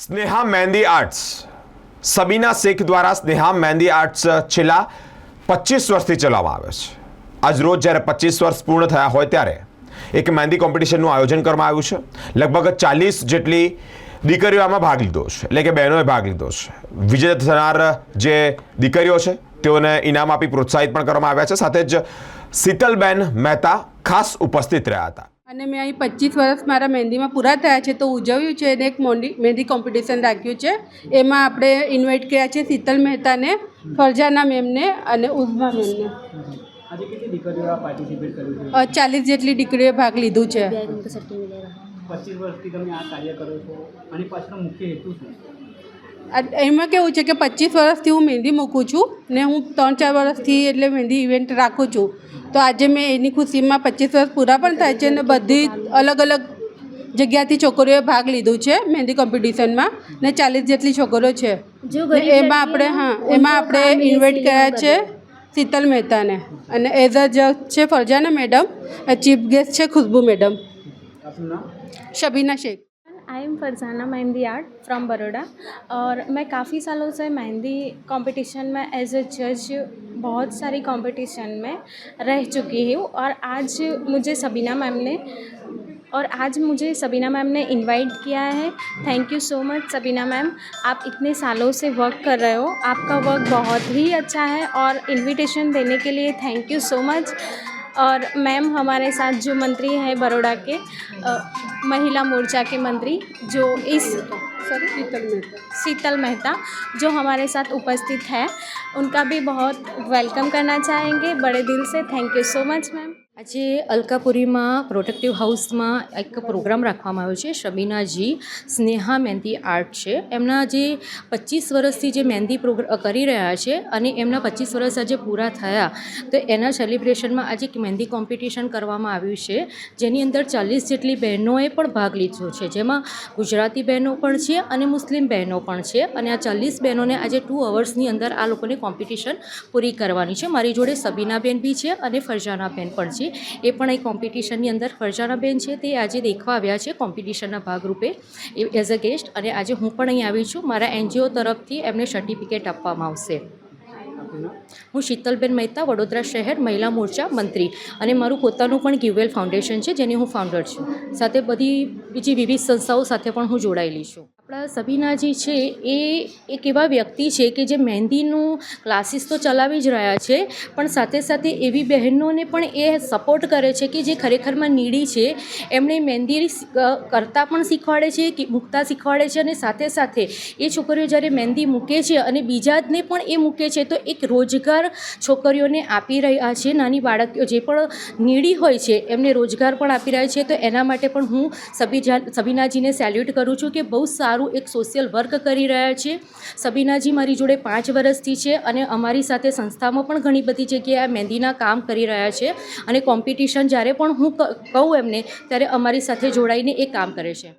સ્નેહા મહેંદી arts. Sabina Shaikh દ્વારા સ્નેહા મહેંદી arts છેલ્લા પચીસ વર્ષથી ચલાવવામાં આવે છે. આજ રોજ જ્યારે પચીસ વર્ષ પૂર્ણ થયા હોય ત્યારે એક મહેંદી કોમ્પિટિશનનું આયોજન કરવામાં આવ્યું છે. લગભગ ચાલીસ જેટલી દીકરીઓ આમાં ભાગ લીધો છે. એટલે કે બહેનોએ ભાગ લીધો છે. વિજેતા થનાર જે દીકરીઓ છે, તેઓને ઇનામ આપી પ્રોત્સાહિત પણ કરવામાં આવ્યા છે. સાથે જ શીતલબેન મહેતા ખાસ ઉપસ્થિત રહ્યા હતા. અને મેં અહીં પચીસ વર્ષ મારા મહેંદીમાં પૂરા થયા છે તો ઉજવ્યું છે અને એક મોંડી મહેંદી કોમ્પિટિશન રાખ્યું છે. એમાં આપણે ઇન્વાઇટ કર્યા છે શીતલ મહેતાને ફરજાના મેમને અને ઉઝમા મેમને. આજે કેટલી દીકરીઓ આ પાર્ટિસિપેટ કર્યું છે? ચાલીસ જેટલી દીકરીઓએ ભાગ લીધું છે. પચીસ વર્ષથી તમે આ કાર્ય કરો છો. અને પાછળ મુખ્ય હેતુ શું? એમાં કેવું છે કે પચીસ વર્ષથી હું મહેંદી મૂકું છું ને હું ત્રણ ચાર વર્ષથી એટલે મહેંદી ઇવેન્ટ રાખું છું. તો આજે મેં એની ખુશીમાં પચીસ વર્ષ પૂરા પણ થાય છે અને બધી અલગ અલગ જગ્યાથી છોકરીઓએ ભાગ લીધો છે મહેંદી કોમ્પિટિશનમાં ને ચાલીસ જેટલી છોકરીઓ છે. એમાં આપણે હા એમાં આપણે ઇન્વાઇટ કર્યા છે શીતલ મહેતાને. અને એઝ અ જજ છે ફરજાના મેડમ ચીફ ગેસ્ટ છે Khushbu madam Shabina Shaikh. I am Farzana Mehndi art from Baroda और मैं काफ़ी सालों से मेहंदी कंपटीशन में एज ए जज बहुत सारी कंपटीशन में रह चुकी हूँ और आज मुझे सबीना मैम ने और आज मुझे सबीना मैम ने इनवाइट किया है। Thank you so much Sabina ma'am. आप इतने सालों से वर्क कर रहे हो। आपका वर्क बहुत ही अच्छा है और इनविटेशन देने के लिए थैंक यू सो मच और मैम हमारे साथ जो मंत्री हैं बड़ोड़ा के आ, महिला मोर्चा के मंत्री जो इस सॉरी शीतल मेहता शीतल मेहता जो हमारे साथ उपस्थित है। उनका भी बहुत वेलकम करना चाहेंगे बड़े दिल से thank you so much ma'am આજે અલકાપુરીમાં પ્રોટેક્ટિવ હાઉસમાં એક પ્રોગ્રામ રાખવામાં આવ્યો છે શબીનાજી સ્નેહા મહેંદી આર્ટ છે એમના જે પચીસ વર્ષથી જે મહેંદી પ્રોગ્ર કરી રહ્યા છે અને એમના પચીસ વર્ષ આજે પૂરા થયા તો એના સેલિબ્રેશનમાં આજે એક મહેંદી કોમ્પિટિશન કરવામાં આવ્યું છે જેની અંદર ચાલીસ જેટલી બહેનોએ પણ ભાગ લીધો છે જેમાં ગુજરાતી બહેનો પણ છે અને મુસ્લિમ બહેનો પણ છે અને આ ચાલીસ બહેનોને આજે ટુ અવર્સની અંદર આ લોકોને કોમ્પિટિશન પૂરી કરવાની છે. મારી જોડે સબીનાબેન બી છે અને ફરજાનાબેન પણ છે. એ પણ એ કોમ્પિટિશનની અંદર ફરજાનાબેન છે. તે આજે દેખવા આવ્યા છે કોમ્પિટિશનના ભાગરૂપે એઝ અ ગેસ્ટ અને આજે હું પણ અહીં આવી છું. મારા એનજીઓ તરફથી એમને સર્ટિફિકેટ આપવામાં આવશે. હું શીતલબેન મહેતા, વડોદરા શહેર, મહિલા મોરચા મંત્રી અને મારું પોતાનું પણ ગિવવેલ ફાઉન્ડેશન છે, જેની હું ફાઉન્ડર છું. સાથે બધી બીજી વિવિધ સંસ્થાઓ સાથે પણ હું જોડાયેલી છું. આપણા સબીનાજી છે, એ એક એવા વ્યક્તિ છે કે જે મહેંદીનું ક્લાસીસ તો ચલાવી જ રહ્યા છે, પણ સાથે સાથે એવી બહેનોને પણ એ સપોર્ટ કરે છે કે જે ખરેખરમાં નીડી છે. એમણે મહેંદી કરતાં પણ શીખવાડે છે કે મૂકતા શીખવાડે છે અને સાથે સાથે એ છોકરીઓ જ્યારે મહેંદી મૂકે છે અને બીજાને પણ એ મૂકે છે, તો એક રોજગાર છોકરીઓને આપી રહ્યા છે. નાની બાળકીઓ જે પણ નીડી હોય છે, એમને રોજગાર પણ આપી રહ્યા છે. તો એના માટે પણ હું સબીજા, સબીનાજીને સેલ્યુટ કરું છું કે બહુ સારું એક સોશિયલ વર્ક કરી રહ્યા છે. સબીનાજી મારી જોડે પાંચ વર્ષથી છે અને અમારી સાથે સંસ્થામાં પણ ઘણી બધી જગ્યાએ મહેંદીના કામ કરી રહ્યા છે અને કોમ્પિટિશન જ્યારે પણ હું કહું એમને, ત્યારે અમારી સાથે જોડાઈને એ કામ કરે છે.